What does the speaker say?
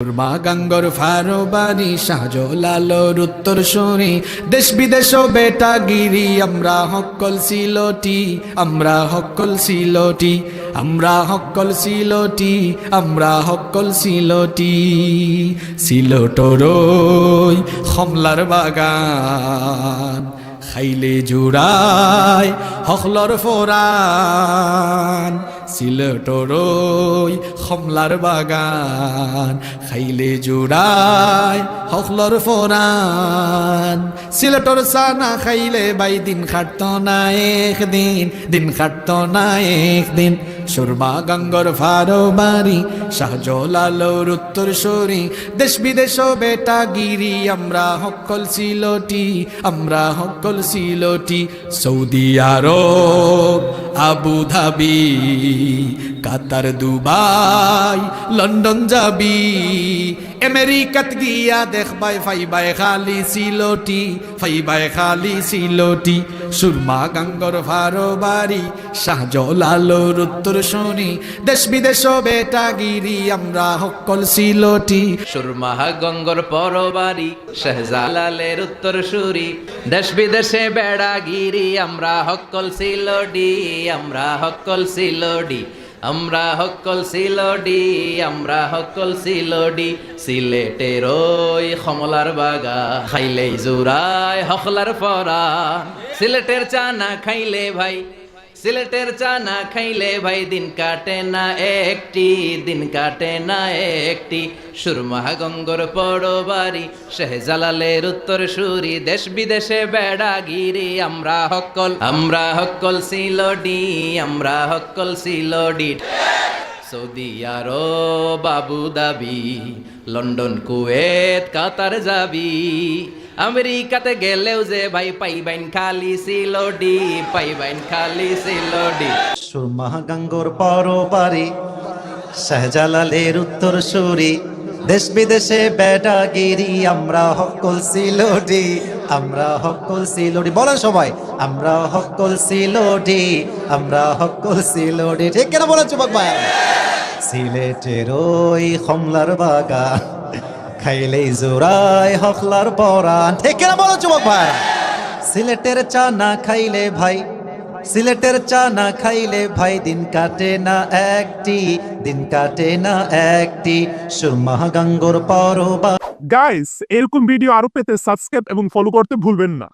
মা গাঙ্গর ফারো বাড়ি শাহজলালোর উত্তর সরি দেশ বিদেশ বেটা গিরি আমরা হকল সিলটি, আমরা হকল সিলটি, আমরা হকল সিলটি, আমরা হকল সিলটি। সিলটরই খমলার বাগান, খাইলে জুড়াই হকলর ফোরান। সিলটরই খমলার বাগান, খাইলে জুড়াই হকলর ফোরান সিলটর সানা খাইলে বাই দিন খাটত না একদিন, দিন খাটত না একদিন। সুরমা গঙ্গর ফারো বাড়ি শাহজলালোর উত্তর সরি দেশ বিদেশ বেটা গিরি, আমরা হকল সিলটি, আমরা হকল Sylheti. Saudi Arab Abu Dhabi, Qatar, Dubai, London যাবি। আমেরিকাত গিয়া দেখবাই ফাইবাই খালি সিলোটি ফাইবাই খালি সিলটি। সুরমা গাঙ্গর ভারো বাড়ি শাহজলালোর উত্তর শুনি, দেশ বিদেশ বেটা গিরি আমরা হকল সিলটি। সুরমা গঙ্গর পরবারি শাহজালালের উত্তর সুরি, দেশ বিদেশে বেড়াগিরি, আমরা হকল সিলডি আমরা হকল সিলডি আমরা হকল সিলডি, আমরা হকল সিলডি। সিলেটের ওই কমলার বাগা খাইলেই জুরাই হকলার পরা সিলেটের চা না খাইলে ভাই সিলেটের চা না খাইলে ভাই দিন কাটে না একটি, দিন কাটে না একটি। সুরমা গঙ্গর পড়ো বাড়ি শেহজালালের উত্তর সুরি দেশ বিদেশে বেড়াগিরি আমরা হকল আমরা হকল সিলডি আমরা হকল সিলডি সৌদি আরব আবু দাবি, লন্ডন, কুয়েত, কাতার যাবি। আমেরিকাতে গেলেও যে ভাই পাইবাইন খালি সিলোডি পাইবাইন খালি সিলোডি। সুরমা গাঙ্গর পরবারি শাহজালালের উত্তর সুরি দেশ বিদেশে বেটাগিরি আমরা হকল সিলোডি, আমরা হকল সিলোডি। বলেন সবাই, আমরা হকল সিলোডি, আমরা হকল সিলোডি। ঠিক কেন বলেন, যুবক ভাই? সিলেটের ওই কমলার বাগান। খাইলেই জোড়াই হকলার পরান ঠিক বলেন যুবক ভাই? সিলেটের চা না খাইলে ভাই, সিলেটের চা না খাইলে ভাই, দিন কাটে না একটি, দিন কাটে না একটি। সুরমা গাঙ্গর পরবা। গাইস এরকম ভিডিও আরও পেতে সাবস্ক্রাইব এবং ফলো করতে ভুলবেন না।